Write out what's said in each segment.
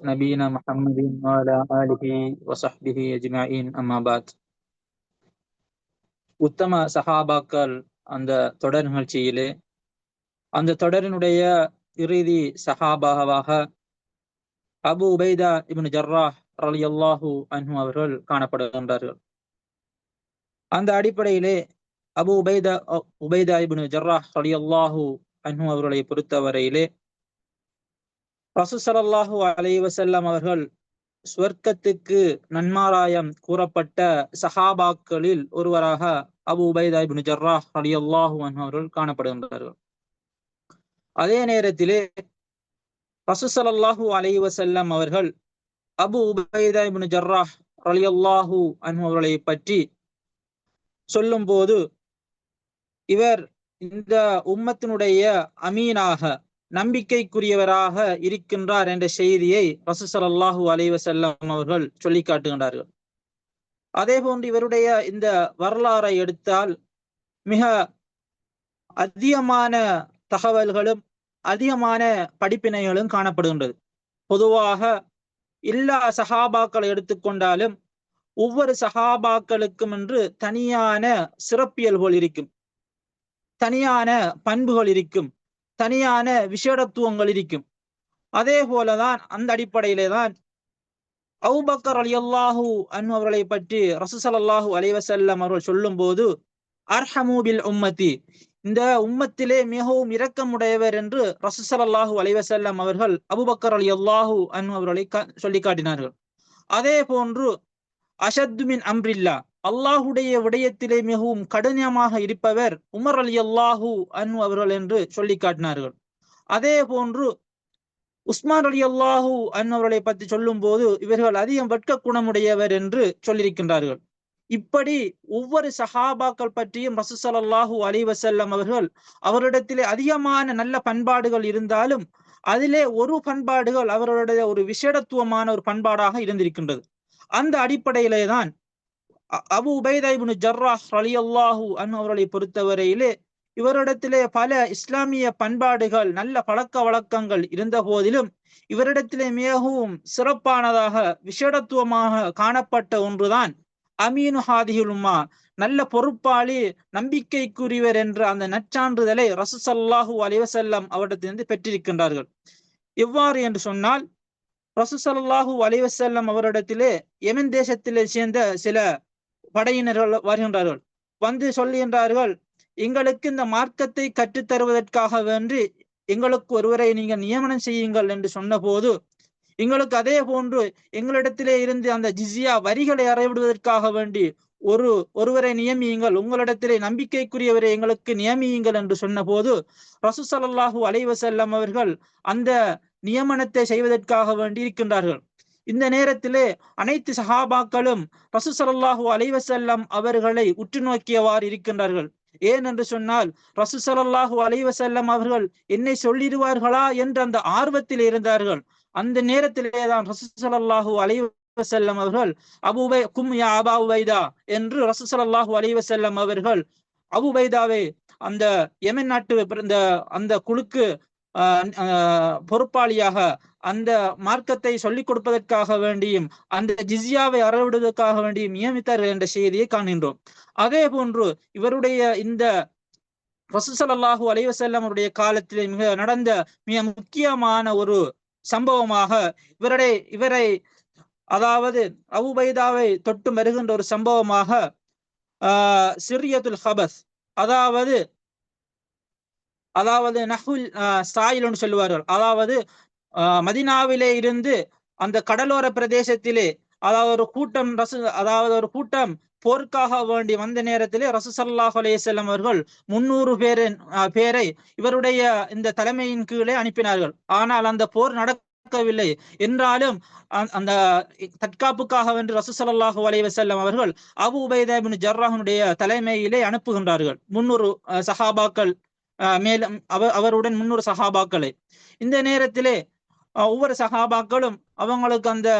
نبينا محمد وعلى آله وصحبه أجمعين أما بعد உத்தம சஹாபாக்கள் அந்த தொடர் நிகழ்ச்சியிலே அந்த தொடரினுடைய இறுதி சஹாபாவாக அபு உபைதா இப்னு ஜர்ராஹ் ரலியல்லாஹு அன்ஹு அவர்கள் காணப்படுகின்றார்கள் அந்த அடிப்படையிலே அபு உபைதா உபைதா இப்னு ஜர்ராஹ் ரலியல்லாஹு அன்ஹு அவர்களை பொறுத்தவரையிலே ரசூசல்லாஹு அலை வசல்லம் அவர்கள் ஸ்வர்க்கத்துக்கு நன்மாராயம் கூறப்பட்ட சஹாபாக்களில் ஒருவராக அபு உபைதா இப்னு ஜர்ராஹ் ரலியல்லாஹு அன்ஹு அவர்கள் காணப்படுகின்றார்கள். அதே நேரத்திலே ரசூசலல்லாஹு அலை வசல்லம் அவர்கள் அபு உபைதா இப்னு ஜர்ராஹ் ரலியல்லாஹு அன்ஹு அவர்களை பற்றி சொல்லும் போது இவர் இந்த உம்மத்தினுடைய அமீனாக நம்பிக்கைக்குரியவராக இருக்கின்றார் என்ற செய்தியை ரசூசல்லாஹூ அலைவசல்லம் அவர்கள் சொல்லி காட்டுகின்றார்கள். அதே போன்று இவருடைய இந்த வரலாறை எடுத்தால் மிக அதிகமான தகவல்களும் அதிகமான படிப்பினைகளும் காணப்படுகின்றது. பொதுவாக எல்லா சகாபாக்களை எடுத்துக்கொண்டாலும் ஒவ்வொரு சகாபாக்களுக்கும் என்று தனியான சிறப்பியல்கள் இருக்கும். தனியான பண்புகள் இருக்கும். தனியான விசேடத்துவங்கள் இருக்கும். அதே போலதான் அந்த அடிப்படையிலே தான் அவுபக்கர் அலி அல்லாஹூ அன்னு அவர்களை பற்றி ரசூசல்லாஹு அலைவசல்லம் அவர்கள் சொல்லும் போது அர்ஹமூபில் உம்மத்தி. இந்த உம்மத்திலே மிகவும் இரக்கமுடையவர் என்று ரசூசல்லாஹு அலைவசல்லம் அவர்கள் அபுபக்கர் அலி அல்லாஹூ அன்னு அவர்களை சொல்லி காட்டினார்கள் அதே போன்று அஷத்துமின் அம்ரில்லா. அல்லாஹுடைய விடயத்திலே மிகவும் கடினமாக இருப்பவர் உமர் அலி அல்லாஹூ அன் அவர்கள் என்று சொல்லி காட்டினார்கள். அதே போன்று உஸ்மான் அலி அல்லாஹூ அன் அவர்களை பற்றி சொல்லும் போது இவர்கள் அதிகம் வெட்க குணமுடையவர் என்று சொல்லியிருக்கின்றார்கள். இப்படி ஒவ்வொரு சஹாபாக்கள் பற்றியும் ரசூசல்லாஹூ அலி வசல்லம் அவர்கள் அவரிடத்திலே அதிகமான நல்ல பண்பாடுகள் இருந்தாலும் அதிலே ஒரு பண்பாடுகள் அவர்களுடைய ஒரு விசேடத்துவமான ஒரு பண்பாடாக இருந்திருக்கின்றது. அந்த அடிப்படையிலே தான் அபு உபைதா ஜர்ராஹ் அலி அல்லாஹூ அன் அவர்களை பொறுத்தவரையிலே இவரிடத்திலே பல இஸ்லாமிய பண்பாடுகள் நல்ல பழக்க வழக்கங்கள் இருந்த போதிலும் இவரிடத்திலே மிகவும் சிறப்பானதாக விசேடத்துவமாக காணப்பட்ட ஒன்றுதான் அமீனு ஹாதிகுலுமா நல்ல பொறுப்பாளி நம்பிக்கைக்குரியவர் என்ற அந்த நற்சான்றிதழை ரசுசல்லாஹூ அலிவசல்லம் அவரிடத்திலிருந்து பெற்றிருக்கின்றார்கள். எவ்வாறு என்று சொன்னால் ரசுசல்லாஹூ அலிவசல்லம் அவரிடத்திலே எமன் தேசத்திலே சேர்ந்த சில படையினர்கள் வருகின்றார்கள். வந்து சொல்லுகின்றார்கள் எங்களுக்கு இந்த மார்க்கத்தை கற்றுத் தருவதற்காக வேண்டி எங்களுக்கு ஒருவரை நீங்கள் நியமனம் செய்யுங்கள் என்று சொன்னபோது எங்களுக்கு அதே போன்று எங்களிடத்திலே இருந்து அந்த ஜிசியா வரிகளை அறைவிடுவதற்காக வேண்டி ஒரு ஒருவரை நியமியுங்கள் உங்களிடத்திலே நம்பிக்கைக்குரியவரை எங்களுக்கு நியமியுங்கள் என்று சொன்ன போது ரசூசல்லாஹூ அலைவசல்லம் அவர்கள் அந்த நியமனத்தை செய்வதற்காக வேண்டி இருக்கின்றார்கள். இந்த நேரத்திலே அனைத்து சஹாபாக்களும் ரசூசல்லாஹூ அலைவசல்லம் அவர்களை உற்று நோக்கியவாறு இருக்கின்றார்கள். ஏன் என்று சொன்னால் ரசூசல்லாஹூ அலைவசல்லம் அவர்கள் என்னை சொல்லிடுவார்களா என்ற அந்த ஆர்வத்தில் இருந்தார்கள். அந்த நேரத்திலே தான் ரசூசல்லாஹூ அலைவசல்லம் அவர்கள் அபுபை கும் யா அபா உபைதா என்று ரசூசல்லாஹூ அலைவசல்லம் அவர்கள் அபுபைதாவை அந்த எமன் நாட்டு இந்த அந்த குழுக்கு பொறுப்பாளியாக அந்த மார்க்கத்தை சொல்லிக் கொடுப்பதற்காக வேண்டியும் அந்த ஜிஸ்யாவை அறவிடுவதற்காக வேண்டியும் நியமித்தார்கள் என்ற செய்தியை காண்கின்றோம். அதே போன்று இவருடைய இந்த ரசூசல்லாஹூ அலைவசல்லம் அவருடைய காலத்திலே மிக நடந்த மிக முக்கியமான ஒரு சம்பவமாக இவருடைய இவரை அதாவது அவுபைதாவை தொட்டு வருகின்ற ஒரு சம்பவமாக ஆஹ் சிரியத்துல் ஹபஸ் அதாவது அதாவது நஹுல் சாயில் சொல்லுவார்கள். அதாவது மதினாவிலே இருந்து அந்த கடலோர பிரதேசத்திலே அதாவது ஒரு கூட்டம் ரசு அதாவது ஒரு கூட்டம் போருக்காக வேண்டி வந்த நேரத்திலே ரசூசல்லாஹ் அலையம் அவர்கள் முன்னூறு பேரின் பேரை இவருடைய இந்த தலைமையின் கீழே அனுப்பினார்கள். ஆனால் அந்த போர் நடக்கவில்லை. என்றாலும் அந்த தற்காப்புக்காக வென்று ரசூசல்லாஹு அலைய செல்லம் அவர்கள் அபு உபைதாபின் ஜர்ராஹனுடைய தலைமையிலே அனுப்புகின்றார்கள். முன்னூறு சஹாபாக்கள் மேலும் அவ அவருடன் முன்னூறு சஹாபாக்களை இந்த நேரத்திலே ஒவ்வொரு சகாபாக்களும் அவங்களுக்கு அந்த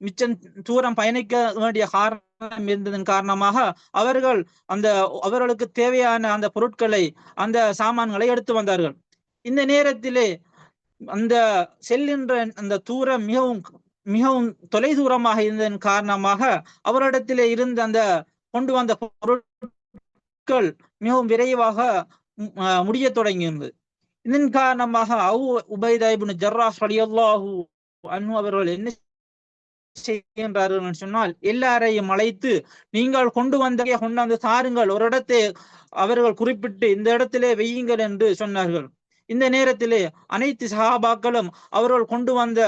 மிச்சம் தூரம் பயணிக்க வேண்டிய காரணம் இருந்ததன் காரணமாக அவர்கள் அந்த அவர்களுக்கு தேவையான அந்த பொருட்களை அந்த சாமான்களை எடுத்து வந்தார்கள். இந்த நேரத்திலே அந்த செல்கின்ற அந்த தூரம் மிகவும் மிகவும் தொலை தூரமாக இருந்ததன் காரணமாக அவரிடத்திலே இருந்த அந்த கொண்டு வந்த பொருட்கள் மிகவும் விரைவாக முடிய தொடங்கியிருந்தது. இதன் காரணமாக அவு உபைதா ஜர்ராஸ் ஜர்ராஹ் அன்னு அவர்கள் என்ன செய்கின்றார்கள் சொன்னால் எல்லாரையும் அழைத்து நீங்கள் கொண்டு வந்த கொண்டாந்து தாருங்கள். ஒரு இடத்தை அவர்கள் குறிப்பிட்டு இந்த இடத்திலே வெய்யுங்கள் என்று சொன்னார்கள். இந்த நேரத்திலே அனைத்து சகாபாக்களும் அவர்கள் கொண்டு வந்த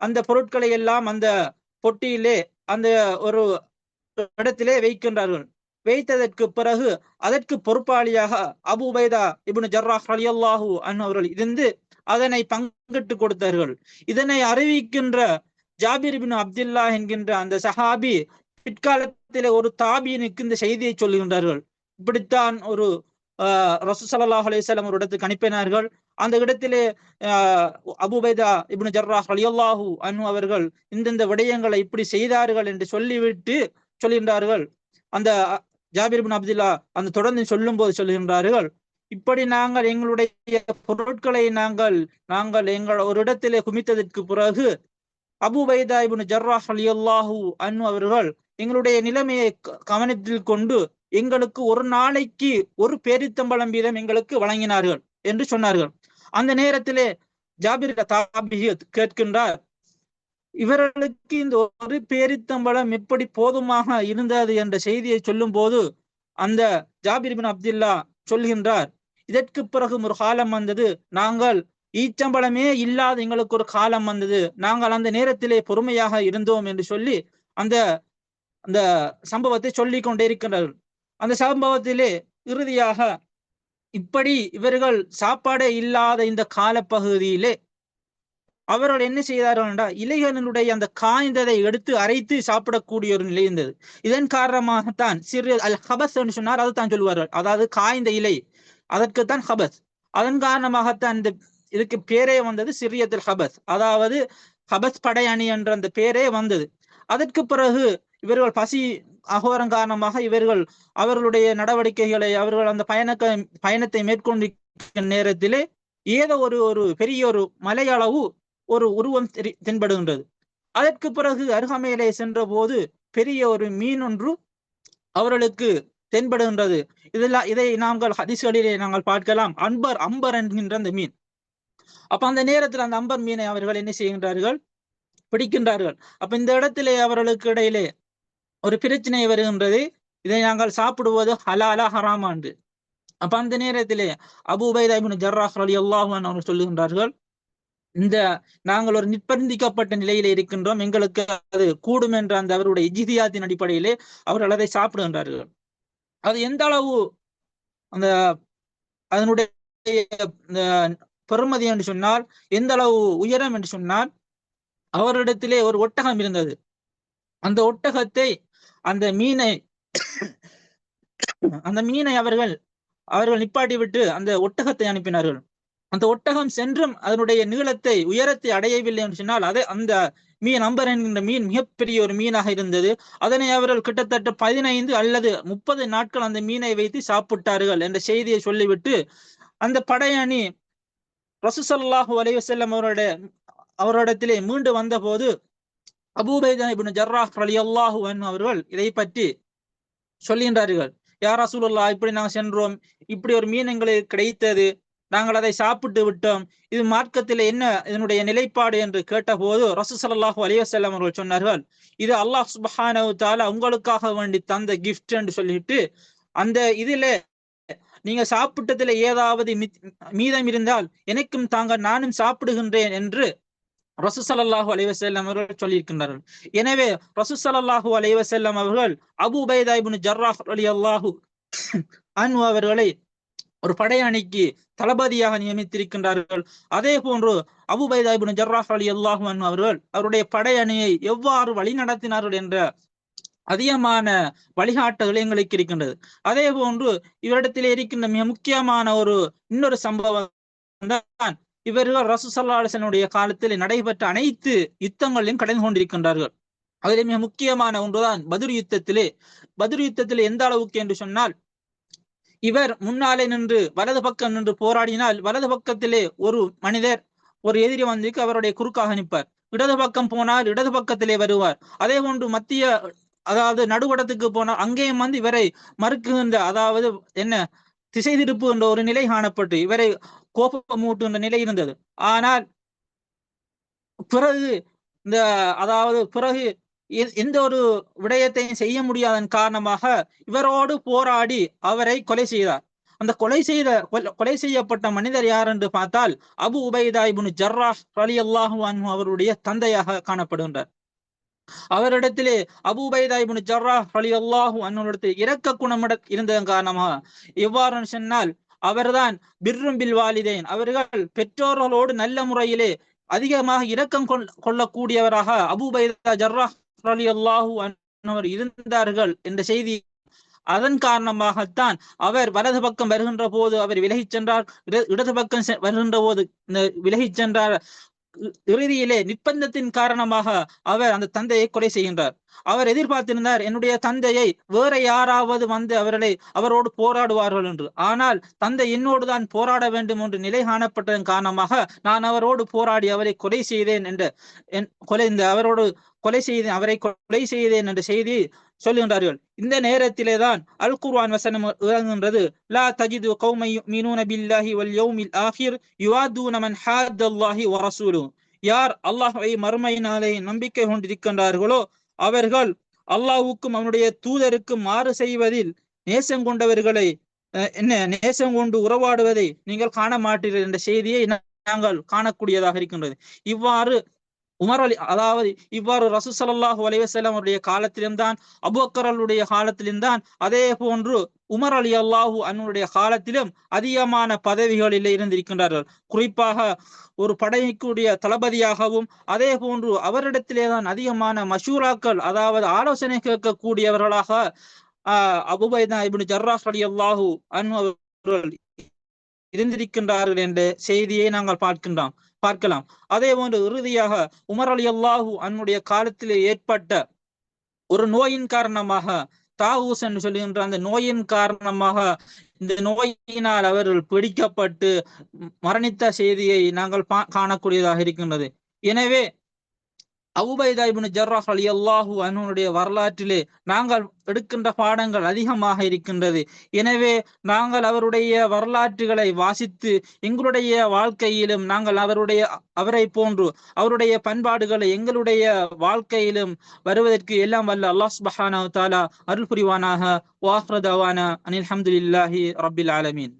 அந்த பொருட்களை எல்லாம் அந்த பொட்டியிலே அந்த ஒரு இடத்திலே வைக்கின்றார்கள். வைத்ததற்கு பிறகு அதற்கு பொறுப்பாளியாக அபு உபைதா இப்னு ஜர்ராஹ் அலியல்லாஹு அவர்கள் இருந்து அதனை பங்கிட்டு கொடுத்தார்கள். இதனை அறிவிக்கின்ற ஜாபிர் பின் அப்துல்லா என்கின்ற அந்த சஹாபி பிற்காலத்தில் ஒரு தாபியனுக்கு இந்த செய்தியை சொல்லுகின்றார்கள் இப்படித்தான் ஒரு ரசூ சல்லாஹ் அலிசல்லாம் ஒரு இடத்துக்கு அனுப்பினார்கள். அந்த இடத்திலே அபுபைதா இப்னு ஜர்ராஹ் அலியல்லாஹு அனு அவர்கள் இந்தந்த விடயங்களை இப்படி செய்தார்கள் என்று சொல்லிவிட்டு சொல்கின்றார்கள். அந்த ஜாபிர்பின் அப்துல்லா அந்த தொடர்ந்து சொல்லும் போது சொல்லுகின்றார்கள் இப்படி நாங்கள் எங்களுடைய பொருட்களை நாங்கள் நாங்கள் எங்கள் ஒரு இடத்திலே குமித்ததற்கு பிறகு அபு பைதா இபுன் ஜர்ராஹ் அலி அல்லாஹூ அன்னு அவர்கள் எங்களுடைய நிலைமையை கவனத்தில் கொண்டு எங்களுக்கு ஒரு நாளைக்கு ஒரு பேரித்தம்பளம் வீதம் எங்களுக்கு வழங்கினார்கள் என்று சொன்னார்கள். அந்த நேரத்திலே ஜாபிர் கேட்கின்றார் இவர்களுக்கு இந்த ஒரு பேரித்தம்பளம் எப்படி போதுமாக இருந்தது என்ற செய்தியை சொல்லும் போது அந்த ஜாபிர் பின் அப்துல்லா சொல்கின்றார் இதற்கு பிறகு ஒரு காலம் வந்தது. நாங்கள் ஈச்சம்பளமே இல்லாத எங்களுக்கு ஒரு காலம் வந்தது. நாங்கள் அந்த நேரத்திலே பொறுமையாக இருந்தோம் என்று சொல்லி அந்த அந்த சம்பவத்தை சொல்லி கொண்டே இருக்கின்றார்கள் அந்த சம்பவத்திலே இறுதியாக இப்படி இவர்கள் சாப்பாடே இல்லாத இந்த காலப்பகுதியிலே அவர்கள் என்ன செய்தார்கள் என்றால் இலைகளினுடைய அந்த காய்ந்ததை எடுத்து அரைத்து சாப்பிடக்கூடிய ஒரு நிலை இருந்தது. இதன் காரணமாகத்தான் சிறு அல் ஹபஸ் என்று சொன்னார் அது தான் சொல்லுவார்கள் அதாவது காய்ந்த இலை அதற்குத்தான் ஹபஸ். அதன் காரணமாகத்தான் இந்த இதுக்கு பேரே வந்தது சிறியத்தில் ஹபஸ். அதாவது ஹபஸ் படையணி என்ற அந்த பேரே வந்தது. அதற்கு பிறகு இவர்கள் பசி அகோரம் காரணமாக இவர்கள் அவர்களுடைய நடவடிக்கைகளை அவர்கள் அந்த பயணக்க பயணத்தை மேற்கொண்டிருக்கிற நேரத்திலே ஏதோ ஒரு ஒரு பெரிய ஒரு மலையளவு ஒரு உருவம் தென்படுகின்றது. அதற்கு பிறகு அருகாமையிலே சென்ற போது பெரிய ஒரு மீன் ஒன்று அவர்களுக்கு தென்படுகின்றது. இதெல்லாம் இதை நாங்கள் ஹதிசுகளிலே நாங்கள் பார்க்கலாம். அன்பர் அம்பர் என்கின்ற அந்த மீன். அப்ப அந்த நேரத்தில் அந்த அம்பர் மீனை அவர்கள் என்ன செய்கின்றார்கள்? பிடிக்கின்றார்கள். அப்ப இந்த இடத்திலே அவர்களுக்கு இடையிலே ஒரு பிரச்சனை வருகின்றது. இதை நாங்கள் சாப்பிடுவது ஹலாலா ஹராமாண்டு அப்ப அந்த நேரத்திலே அபுபைதா ஜர்ராஹ் அலி அல்லாஹான் அவர்கள் சொல்லுகின்றார்கள் இந்த நாங்கள் ஒரு நிர்பந்திக்கப்பட்ட நிலையில இருக்கின்றோம். எங்களுக்கு அது கூடும் என்ற அந்த அவருடைய ஜிதியாத்தின் அடிப்படையிலே அவர்கள் அதை சாப்பிடுகின்றார்கள். அது எந்த அளவு அந்த அதனுடைய பெருமதி என்று சொன்னால் எந்த அளவு உயரம் என்று சொன்னால் அவரிடத்திலே ஒரு ஒட்டகம் இருந்தது. அந்த ஒட்டகத்தை அந்த மீனை அந்த மீனை அவர்கள் அவர்கள் நிப்பாட்டி விட்டு அந்த ஒட்டகத்தை அனுப்பினார்கள். அந்த ஒட்டகம் சென்றும் அதனுடைய நீளத்தை உயரத்தை அடையவில்லை என்று சொன்னால் அதை அந்த மீன் அம்பர் என்கின்ற மீன் மிகப்பெரிய ஒரு மீனாக இருந்தது. அதனை அவர்கள் கிட்டத்தட்ட பதினைந்து அல்லது முப்பது நாட்கள் அந்த மீனை வைத்து சாப்பிட்டார்கள் என்ற செய்தியை சொல்லிவிட்டு அந்த படையணி ரசூசல்லாஹு அலைவசல்லம் அவருடைய அவரிடத்திலே மீண்டு வந்தபோது அபூபைதான் அபூபைதா இபின் ஜர்ராஹ் அலி அல்லாஹு அவர்கள் இதை பற்றி சொல்கின்றார்கள். யார் ரசூலுல்லா இப்படி நாங்கள் சென்றோம். இப்படி ஒரு மீன் எங்களுக்கு கிடைத்தது. நாங்கள் அதை சாப்பிட்டு விட்டோம். இது மார்க்கத்தில் என்ன இதனுடைய நிலைப்பாடு என்று கேட்டபோது ரசூ சல்லாஹூ அவர்கள் சொன்னார்கள் இது அல்லாஹ் சுபஹானவு தாலா உங்களுக்காக வேண்டி தந்த கிஃப்ட் என்று சொல்லிட்டு அந்த இதுல நீங்க சாப்பிட்டதுல ஏதாவது மீதம் இருந்தால் எனக்கும் தாங்க நானும் சாப்பிடுகின்றேன் என்று ரசூசல்லாஹூ அலைவசல்லம் அவர்கள் சொல்லியிருக்கின்றார்கள். எனவே ரசூசல்லாஹூ அலைவசல்லம் அவர்கள் அபு பைதா இபின் ஜர்ராஹ் அலி அல்லாஹூ அன்பு அவர்களை ஒரு படையணிக்கு தளபதியாக நியமித்திருக்கின்றார்கள். அதே போன்று அபுபைதாபின் ஜர்ராஹ் அலி அல்லாஹு அவர்கள் அவருடைய படையணியை எவ்வாறு வழி நடத்தினார்கள் என்ற அதிகமான வழிகாட்டுதல் எங்களுக்கு இருக்கின்றது. அதே போன்று இவரிடத்தில் இருக்கின்ற மிக முக்கியமான ஒரு இன்னொரு சம்பவம் தான் இவர்கள் ரசூசல்லாசனுடைய காலத்தில் நடைபெற்ற அனைத்து யுத்தங்களையும் கடந்து கொண்டிருக்கின்றார்கள். அதில் மிக முக்கியமான ஒன்றுதான் பதிர் யுத்தத்திலே. பதிர் யுத்தத்திலே எந்த அளவுக்கு என்று சொன்னால் இவர் முன்னாலே நின்று வலது பக்கம் நின்று போராடினால் வலது பக்கத்திலே ஒரு மனிதர் ஒரு எதிரி வந்து அவருடைய குறுக்காக நிற்பார். இடது பக்கம் போனால் இடது பக்கத்திலே வருவார். அதே போன்று மத்திய அதாவது நடுவடத்துக்கு போனால் அங்கேயும் வந்து இவரை மறுக்குகின்ற அதாவது என்ன திசை திருப்பு என்ற ஒரு நிலை காணப்பட்டு இவரை கோபமூட்டுகின்ற நிலை இருந்தது. ஆனால் பிறகு இந்த அதாவது பிறகு எந்த ஒரு விடயத்தையும் செய்ய முடியாதன் காரணமாக இவரோடு போராடி அவரை கொலை செய்தார். அந்த கொலை செய்த கொலை செய்யப்பட்ட மனிதர் யார் என்று பார்த்தால் அபு உபைதா இப்னு ஜர்ராஹ் அலி அல்லாஹு அவருடைய தந்தையாக காணப்படுகின்றார். அவரிடத்திலே அபு உபைதா இப்னு ஜர்ராஹ் ரலியல்லாஹு அன்னுடைய இரக்க குணமிட இருந்ததன் காரணமாக எவ்வாறு சொன்னால் அவர்தான் பிர்ரும் பில் வாலிதேன். அவர்கள் பெற்றோர்களோடு நல்ல முறையிலே அதிகமாக இரக்கம் கொள்ளக்கூடியவராக அபுபைதா ஜர்ராஹ் அலி ரலியல்லாஹு இருந்தார்கள் என்ற செய்தி அதன் காரணமாகத்தான் அவர் வலது பக்கம் வருகின்ற போது அவர் விலகிச் சென்றார் இட- இடது பக்கம் செ- வருகின்ற போது விலகிச் சென்றார். இறுதியிலே நிர்பந்தத்தின் காரணமாக அவர் அந்த தந்தையை கொலை செய்கின்றார். அவர் எதிர்பார்த்திருந்தார் என்னுடைய தந்தையை வேற யாராவது வந்து அவர்களை அவரோடு போராடுவார்கள் என்று. ஆனால் தந்தை என்னோடு தான் போராட வேண்டும் என்று நிலை காணப்பட்டதன் காரணமாக நான் அவரோடு போராடி அவரை கொலை செய்தேன் என்ற என் கொலை இந்த அவரோடு கொலை செய்தேன் அவரை கொலை செய்தேன் என்ற செய்தி சொல்லுகின்றார்கள். இந்த நேரத்திலே தான் அல் குர்வான் வசனம் இறங்குகின்றது. லா தஜிது கௌமை யுமினூன பில்லாஹி வல் யௌமில் ஆஹிர் யுவாதூன மன் ஹாத்தல்லாஹி வ ரசூலுஹு யார் அல்லாஹ்வை மறுமையினாலே நம்பிக்கை கொண்டிருக்கின்றார்களோ அவர்கள் அல்லாஹ்வுக்கும் அவனுடைய தூதருக்கும் மாறு செய்வதில் நேசம் கொண்டவர்களை அஹ், என்ன நேசம் கொண்டு உறவாடுவதை நீங்கள் காண மாட்டீர்கள் என்ற செய்தியை நாங்கள் காணக்கூடியதாக இருக்கின்றது. இவ்வாறு உமர் அலி அதாவது இவ்வாறு ரசூ சல்லாஹூ அலைஹி அவருடைய காலத்திலும் தான் அபூபக்கருடைய காலத்திலும் தான் அதே போன்று உமர் அலி அல்லாஹு அன்னுடைய காலத்திலும் அதிகமான பதவிகளில் இருந்திருக்கின்றார்கள். குறிப்பாக ஒரு படைக்குடைய தளபதியாகவும் அதே போன்று அவரிடத்திலே தான் அதிகமான மஷூராக்கள் அதாவது ஆலோசனை கேட்கக்கூடியவர்களாக அஹ் அபுபைதா ஜர்ராஸ் அலி அல்லாஹூ அன் அவர்கள் இருந்திருக்கின்றார்கள் என்ற செய்தியை நாங்கள் பார்க்கின்றோம் பார்க்கலாம். அதே போன்று இறுதியாக உமர் அலி அல்லாஹு அன்னுடைய காலத்திலே ஏற்பட்ட ஒரு நோயின் காரணமாக தாவூஸ் என்று சொல்லுகின்ற அந்த நோயின் காரணமாக இந்த நோயினால் அவர்கள் பிடிக்கப்பட்டு மரணித்த செய்தியை நாங்கள் பா- காணக்கூடியதாக இருக்கின்றது. எனவே அவுபைதா இபின் ஜர்ராஹ் அலி அல்லாஹூ அன்ஹுடைய வரலாற்றிலே நாங்கள் எடுக்கின்ற பாடங்கள் அதிகமாக இருக்கின்றது. எனவே நாங்கள் அவருடைய வரலாற்றுகளை வாசித்து எங்களுடைய வாழ்க்கையிலும் நாங்கள் அவருடைய அவரை போன்று அவருடைய பண்பாடுகளை எங்களுடைய வாழ்க்கையிலும் வருவதற்கு எல்லாம் வல்ல அல்லாஹ் சுபஹானா தாலா அருள் புரிவானாக வாஹ்ரதவானா அனில் அஹமதுல்லாஹி ரபில் ஆலமீன்.